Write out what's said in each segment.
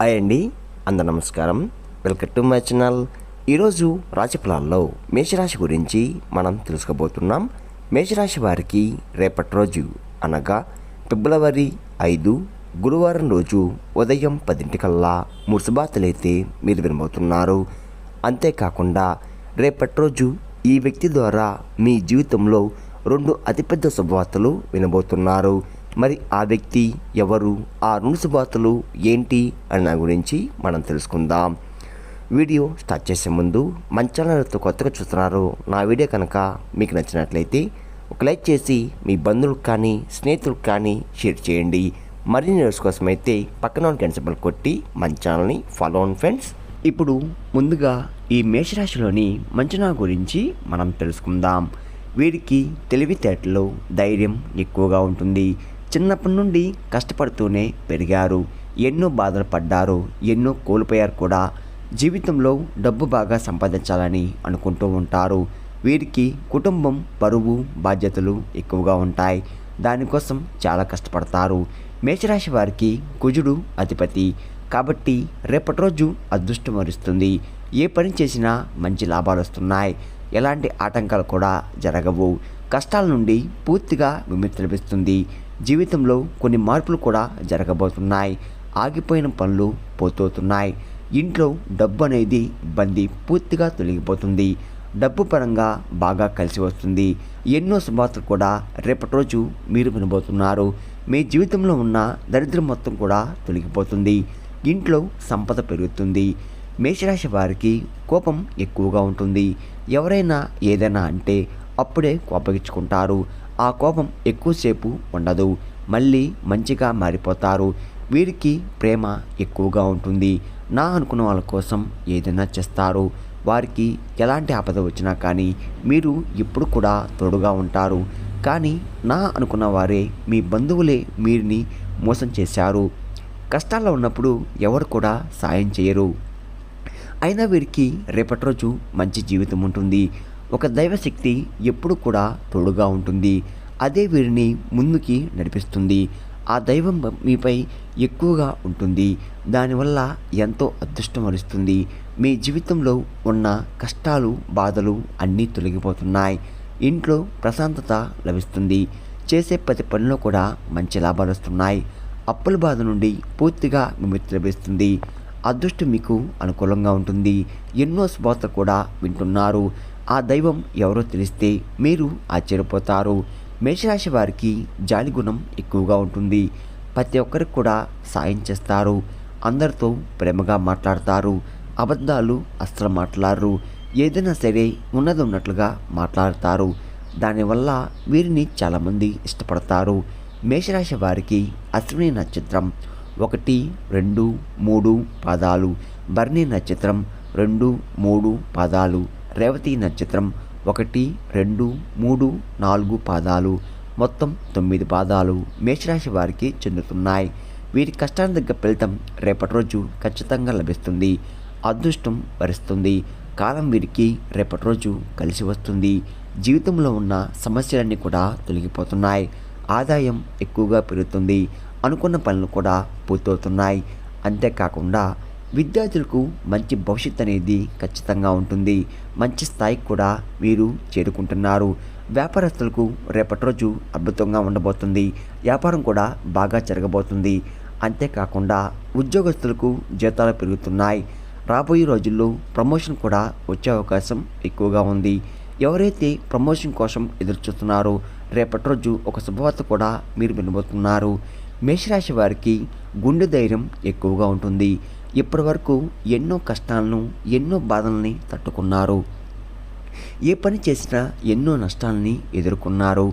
Hi అండి అందరు నమస్కారం. Welcome to my channel. ఈరోజు రాశిఫలాల్లో మేషరాశి గురించి మనం తెలుసుకోబోతున్నాం. మేషరాశి వారికి రేపటి రోజు అనగా ఫిబ్రవరి ఐదు గురువారం రోజు ఉదయం పదింటికల్లా ముసుబాతలైతే మీరు వినబోతున్నారు. అంతేకాకుండా రేపటి రోజు ఈ వ్యక్తి ద్వారా మీ జీవితంలో రెండు అతిపెద్ద శుభవార్తలు వినబోతున్నారు. మరి ఆ వ్యక్తి ఎవరు? ఆ రెండు శుభవార్తలు ఏంటి అన్న గురించి మనం తెలుసుకుందాం. వీడియో స్టార్ట్ చేసే ముందు మన ఛానల్తో కొత్తగా చూస్తున్నారు నా వీడియో కనుక మీకు నచ్చినట్లయితే ఒక లైక్ చేసి మీ బంధువులకు కానీ స్నేహితులకు కానీ షేర్ చేయండి. మరిన్ని న్యూస్ కోసం అయితే పక్కన గంటసబల్ కొట్టి మన ఛానల్ని ఫాలో అవ్వండి ఫ్రెండ్స్ ఇప్పుడు ముందుగా ఈ మేషరాశిలోని మంచనా గురించి మనం తెలుసుకుందాం. వీరికి తెలివితేటలో ధైర్యం ఎక్కువగా ఉంటుంది. చిన్నప్పటి నుండి కష్టపడుతూనే పెరిగారు. ఎన్నో బాధలు పడ్డారు. ఎన్నో కోల్పోయారు కూడా. జీవితంలో డబ్బు బాగా సంపాదించాలని అనుకుంటూ ఉంటారు. వీరికి కుటుంబం పరువు బాధ్యతలు ఎక్కువగా ఉంటాయి. దానికోసం చాలా కష్టపడతారు. మేషరాశి వారికి కుజుడు అధిపతి. కాబట్టి రేపటి రోజు అదృష్టం వరిస్తుంది. ఏ పని చేసినా మంచి లాభాలు వస్తున్నాయి. ఎలాంటి ఆటంకాలు కూడా జరగవు. కష్టాల నుండి పూర్తిగా విముక్తి లభిస్తుంది. జీవితంలో కొన్ని మార్పులు కూడా జరగబోతున్నాయి. ఆగిపోయిన పనులు పోతోతున్నాయి. ఇంట్లో డబ్బు అనేది ఇబ్బంది పూర్తిగా తొలగిపోతుంది. డబ్బు పరంగా బాగా కలిసి వస్తుంది. ఎన్నో శుభార్తలు కూడా రేపటి రోజు మీరు వినబోతున్నారు. మీ జీవితంలో ఉన్న దరిద్రం మొత్తం కూడా తొలగిపోతుంది. ఇంట్లో సంపద పెరుగుతుంది. మేషరాశి వారికి కోపం ఎక్కువగా ఉంటుంది. ఎవరైనా ఏదైనా అంటే అప్పుడే కోపగించుకుంటారు. ఆ కోపం ఎక్కువసేపు ఉండదు. మళ్ళీ మంచిగా మారిపోతారు. వీరికి ప్రేమ ఎక్కువగా ఉంటుంది. నా అనుకున్న వాళ్ళ కోసం ఏదైనా చేస్తారు. వారికి ఎలాంటి ఆపద వచ్చినా కానీ మీరు ఇప్పుడు కూడా తోడుగా ఉంటారు. కానీ నా అనుకున్న వారే మీ బంధువులే మీరిని మోసం చేశారు. కష్టాల్లో ఉన్నప్పుడు ఎవరు కూడా సాయం చేయరు. అయినా వీరికి రేపటి రోజు మంచి జీవితం ఉంటుంది. ఒక దైవశక్తి ఎప్పుడు కూడా తోడుగా ఉంటుంది. అదే వీరిని ముందుకి నడిపిస్తుంది. ఆ దైవం మీపై ఎక్కువగా ఉంటుంది. దానివల్ల ఎంతో అదృష్టం వరుస్తుంది. మీ జీవితంలో ఉన్న కష్టాలు బాధలు అన్నీ తొలగిపోతున్నాయి. ఇంట్లో ప్రశాంతత లభిస్తుంది. చేసే ప్రతి పనిలో కూడా మంచి లాభాలు వస్తున్నాయి. అప్పుల బాధ నుండి పూర్తిగా విముక్తి లభిస్తుంది. అదృష్టం మీకు అనుకూలంగా ఉంటుంది. ఎన్నో శుభార్తలు కూడా వింటున్నారు. ఆ దైవం ఎవరో తెలిస్తే మీరు ఆశ్చర్యపోతారు. మేషరాశి వారికి జాలి గుణం ఎక్కువగా ఉంటుంది. ప్రతి ఒక్కరికి కూడా సాయం చేస్తారు. అందరితో ప్రేమగా మాట్లాడతారు. అబద్ధాలు అస్సలు మాట్లాడరు. ఏదైనా సరే ఉన్నది ఉన్నట్లుగా మాట్లాడతారు. దానివల్ల వీరిని చాలామంది ఇష్టపడతారు. మేషరాశి వారికి అశ్విని నక్షత్రం ఒకటి రెండు మూడు పాదాలు. భరణి నక్షత్రం రెండు మూడు పాదాలు. రేవతి నక్షత్రం ఒకటి రెండు మూడు నాలుగు పాదాలు. మొత్తం తొమ్మిది పాదాలు మేషరాశి వారికి చెందుతున్నాయి. వీరి కష్టానికి దగ్గర ఫలితం రేపటి రోజు ఖచ్చితంగా లభిస్తుంది. అదృష్టం వరిస్తుంది. కాలం వీరికి రేపటి రోజు కలిసి వస్తుంది. జీవితంలో ఉన్న సమస్యలన్నీ కూడా తొలగిపోతున్నాయి. ఆదాయం ఎక్కువగా పెరుగుతుంది. అనుకున్న పనులు కూడా పూర్తవుతున్నాయి. అంతేకాకుండా విద్యార్థులకు మంచి భవిష్యత్ అనేది ఖచ్చితంగా ఉంటుంది. మంచి స్థాయికి కూడా వీరు చేరుకుంటున్నారు. వ్యాపారస్తులకు రేపటి రోజు అద్భుతంగా ఉండబోతుంది. వ్యాపారం కూడా బాగా జరగబోతుంది. అంతేకాకుండా ఉద్యోగస్తులకు జీతాలు పెరుగుతున్నాయి. రాబోయే రోజుల్లో ప్రమోషన్ కూడా వచ్చే అవకాశం ఎక్కువగా ఉంది. ఎవరైతే ప్రమోషన్ కోసం ఎదురుచూస్తున్నారో రేపటి రోజు ఒక శుభవార్త కూడా మీరు వినబోతున్నారు. మేషరాశి వారికి గుండె ధైర్యం ఎక్కువగా ఉంటుంది. ఇప్పటివరకు ఎన్నో కష్టాలను ఎన్నో బాధల్ని తట్టుకున్నారు. ఏ పని చేసినా ఎన్నో నష్టాలని ఎదుర్కొన్నారు.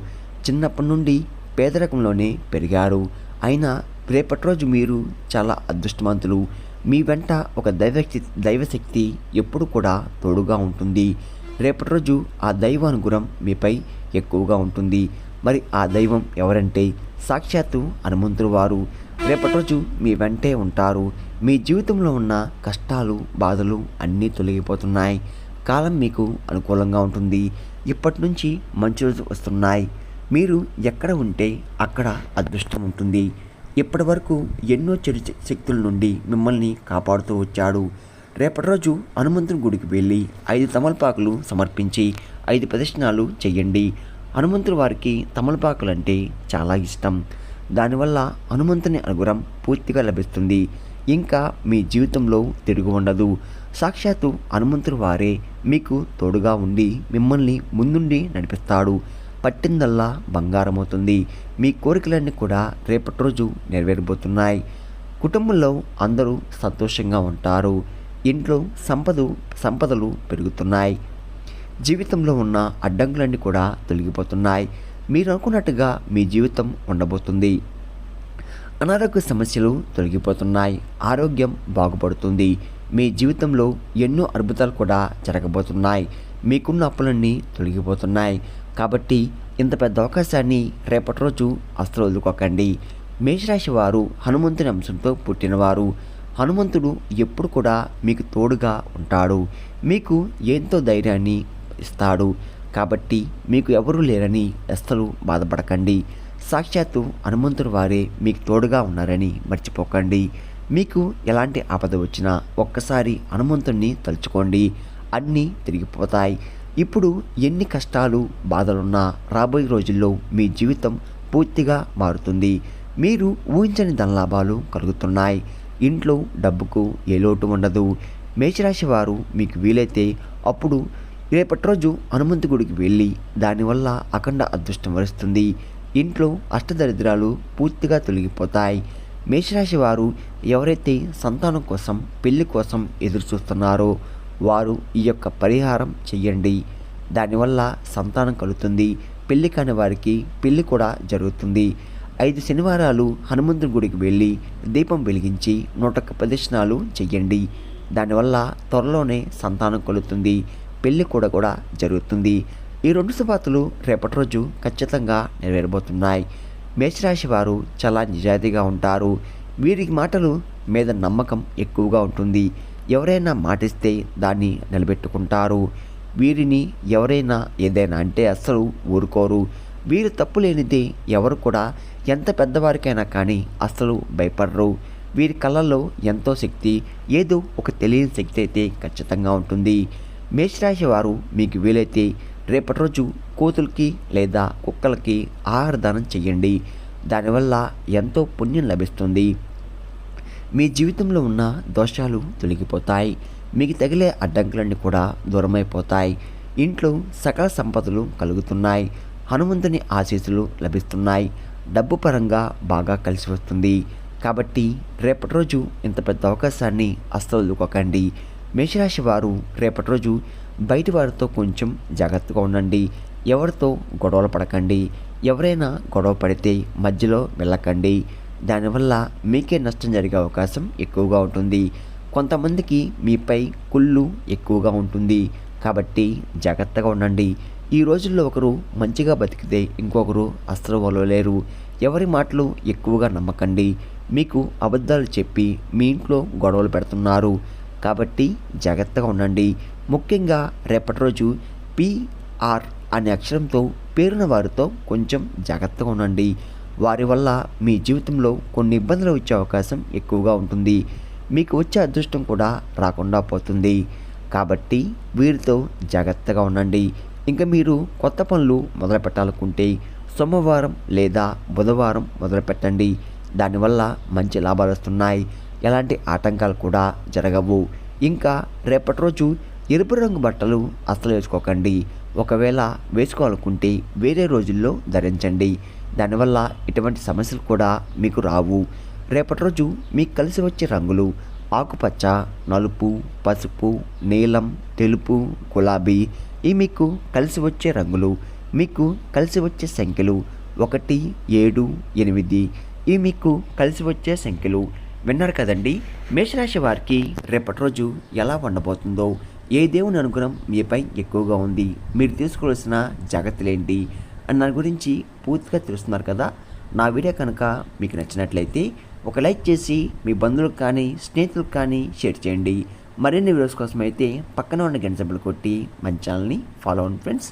చిన్నప్పటి నుండి పేదరికంలోనే పెరిగారు. అయినా రేపటి రోజు మీరు చాలా అదృష్టవంతులు. మీ వెంట ఒక దైవశక్తి దైవశక్తి ఎప్పుడు కూడా తోడుగా ఉంటుంది. రేపటి రోజు ఆ దైవానుగుణం మీపై ఎక్కువగా ఉంటుంది. మరి ఆ దైవం ఎవరంటే సాక్షాత్తు హనుమంతుడు వారు. రేపటి రోజు మీ వెంటే ఉంటారు. మీ జీవితంలో ఉన్న కష్టాలు బాధలు అన్నీ తొలగిపోతున్నాయి. కాలం మీకు అనుకూలంగా ఉంటుంది. ఇప్పటి నుంచి మంచి రోజు వస్తున్నాయి. మీరు ఎక్కడ ఉంటే అక్కడ అదృష్టం ఉంటుంది. ఇప్పటి వరకు ఎన్నో చెడు శక్తుల నుండి మిమ్మల్ని కాపాడుతూ వచ్చాడు. రేపటి రోజు హనుమంతుని గుడికి వెళ్ళి ఐదు తమలపాకులు సమర్పించి ఐదు ప్రదక్షిణాలు చేయండి. హనుమంతుడి వారికి తమలపాకులు అంటే చాలా ఇష్టం. దానివల్ల హనుమంతుని అనుగ్రహం పూర్తిగా లభిస్తుంది. ఇంకా మీ జీవితంలో తిరుగు ఉండదు. సాక్షాత్తు హనుమంతుడి వారే మీకు తోడుగా ఉండి మిమ్మల్ని ముందుండి నడిపిస్తాడు. పట్టిందల్లా బంగారమవుతుంది. మీ కోరికలన్నీ కూడా రేపటి రోజు నెరవేరబోతున్నాయి. కుటుంబంలో అందరూ సంతోషంగా ఉంటారు. ఇంట్లో సంపద సంపదలు పెరుగుతున్నాయి. జీవితంలో ఉన్న అడ్డంకులన్నీ కూడా తొలగిపోతున్నాయి. మీరు అనుకున్నట్టుగా మీ జీవితం ఉండబోతుంది. అనారోగ్య సమస్యలు తొలగిపోతున్నాయి. ఆరోగ్యం బాగుపడుతుంది. మీ జీవితంలో ఎన్నో అద్భుతాలు కూడా జరగబోతున్నాయి. మీకున్న అప్పులన్నీ తొలగిపోతున్నాయి. కాబట్టి ఇంత పెద్ద అవకాశాన్ని రేపటి రోజు అస్సలు వదులుకోకండి. మేషరాశి వారు హనుమంతుని అంశంతో పుట్టినవారు. హనుమంతుడు ఎప్పుడు కూడా మీకు తోడుగా ఉంటాడు. మీకు ఎంతో ధైర్యాన్ని ఇస్తాడు. కాబట్టి మీకు ఎవరూ లేరని అస్సలు బాధపడకండి. సాక్షాత్తు హనుమంతుడు వారే మీకు తోడుగా ఉన్నారని మర్చిపోకండి. మీకు ఎలాంటి ఆపద వచ్చినా ఒక్కసారి హనుమంతుణ్ణి తలుచుకోండి. అన్నీ తిరిగిపోతాయి. ఇప్పుడు ఎన్ని కష్టాలు బాధలున్నా రాబోయే రోజుల్లో మీ జీవితం పూర్తిగా మారుతుంది. మీరు ఊహించని ధనలాభాలు కలుగుతున్నాయి. ఇంట్లో డబ్బుకు ఏ లోటు ఉండదు. మేషరాశి వారు మీకు వీలైతే అప్పుడు రేపటి రోజు హనుమంతు గుడికి వెళ్ళి దానివల్ల అఖండ అదృష్టం వరుస్తుంది. ఇంట్లో అష్టదరిద్రాలు పూర్తిగా తొలగిపోతాయి. మేషరాశి వారు ఎవరైతే సంతానం కోసం పెళ్ళి కోసం ఎదురు చూస్తున్నారో వారు ఈ యొక్క పరిహారం చెయ్యండి. దానివల్ల సంతానం కలుగుతుంది. పెళ్ళి కాని వారికి పెళ్ళి కూడా జరుగుతుంది. ఐదు శనివారాలు హనుమంతుడి గుడికి వెళ్ళి దీపం వెలిగించి నూట ప్రదక్షిణాలు చెయ్యండి. దానివల్ల త్వరలోనే సంతానం కలుగుతుంది. పెళ్ళి కూడా కూడా జరుగుతుంది. ఈ రెండు శుభార్తలు రేపటి రోజు ఖచ్చితంగా నెరవేరబోతున్నాయి. మేషరాశి వారు చాలా నిజాయితీగా ఉంటారు. వీరికి మాటలు మీద నమ్మకం ఎక్కువగా ఉంటుంది. ఎవరైనా మాటిస్తే దాన్ని నిలబెట్టుకుంటారు. వీరిని ఎవరైనా ఏదైనా అంటే అస్సలు ఊరుకోరు. వీరు తప్పు లేనిదే ఎవరు కూడా ఎంత పెద్దవారికైనా కానీ అస్సలు భయపడరు. వీరి కళ్ళల్లో ఎంతో శక్తి ఏదో ఒక తెలియని శక్తి అయితే ఖచ్చితంగా ఉంటుంది. మేషరాశి వారు మీకు వీలైతే రేపటి రోజు కోతులకి లేదా కుక్కలకి ఆహార దానం దానివల్ల ఎంతో పుణ్యం లభిస్తుంది. మీ జీవితంలో ఉన్న దోషాలు తొలగిపోతాయి. మీకు తగిలే అడ్డంకులన్నీ కూడా దూరమైపోతాయి. ఇంట్లో సకల సంపదలు కలుగుతున్నాయి. హనుమంతుని ఆశీస్సులు లభిస్తున్నాయి. డబ్బు పరంగా బాగా కలిసి వస్తుంది. కాబట్టి రేపటి రోజు ఇంత పెద్ద అవకాశాన్ని అస్సలు మేషరాశి వారు రేపటి రోజు బయటి వారితో కొంచెం జాగ్రత్తగా ఉండండి. ఎవరితో గొడవలు పడకండి. ఎవరైనా గొడవ పడితే మధ్యలో వెళ్ళకండి. దానివల్ల మీకే నష్టం జరిగే అవకాశం ఎక్కువగా ఉంటుంది. కొంతమందికి మీపై కుళ్ళు ఎక్కువగా ఉంటుంది. కాబట్టి జాగ్రత్తగా ఉండండి. ఈ రోజుల్లో ఒకరు మంచిగా బతికితే ఇంకొకరు అస్సలు ఎవరి మాటలు ఎక్కువగా నమ్మకండి. మీకు అబద్ధాలు చెప్పి మీ ఇంట్లో గొడవలు పెడుతున్నారు. కాబట్టి జాగ్రత్తగా ఉండండి. ముఖ్యంగా రేపటి రోజు పిఆర్ అనే అక్షరంతో పేరున వారితో కొంచెం జాగ్రత్తగా ఉండండి. వారి వల్ల మీ జీవితంలో కొన్ని ఇబ్బందులు వచ్చే అవకాశం ఎక్కువగా ఉంటుంది. మీకు వచ్చే అదృష్టం కూడా రాకుండా పోతుంది. కాబట్టి వీరితో జాగ్రత్తగా ఉండండి. ఇంకా మీరు కొత్త పనులు మొదలు పెట్టాలనుకుంటే సోమవారం లేదా బుధవారం మొదలుపెట్టండి దానివల్ల మంచి లాభాలు వస్తున్నాయి. ఎలాంటి ఆటంకాలు కూడా జరగవు. ఇంకా రేపటి రోజు ఎరుపు రంగు బట్టలు అస్సలు వేసుకోకండి. ఒకవేళ వేసుకోవాలనుకుంటే వేరే రోజుల్లో ధరించండి. దానివల్ల ఎటువంటి సమస్యలు కూడా మీకు రావు. రేపటి రోజు మీకు కలిసి వచ్చే రంగులు ఆకుపచ్చ నలుపు పసుపు నీలం తెలుపు గులాబీ ఈ మీకు కలిసి వచ్చే రంగులు మీకు కలిసి వచ్చే సంఖ్యలు ఒకటి ఏడు ఎనిమిది ఈ మీకు కలిసి వచ్చే సంఖ్యలు విన్నారు కదండి. మేషరాశి వారికి రేపటి రోజు ఎలా ఉండబోతుందో ఏ దేవుని అనుగ్రహం మీపై ఎక్కువగా ఉంది మీరు తీసుకోవాల్సిన జాగ్రత్తలు ఏంటి అని దాని గురించి పూర్తిగా తెలుస్తున్నారు కదా. నా వీడియో కనుక మీకు నచ్చినట్లయితే ఒక లైక్ చేసి మీ బంధువులకు కానీ స్నేహితులకు కానీ షేర్ చేయండి. మరిన్ని వీడియోస్ కోసం అయితే పక్కన ఉన్న గంట కొట్టి మన ఛానల్ని ఫాలో అవ్వండి ఫ్రెండ్స్.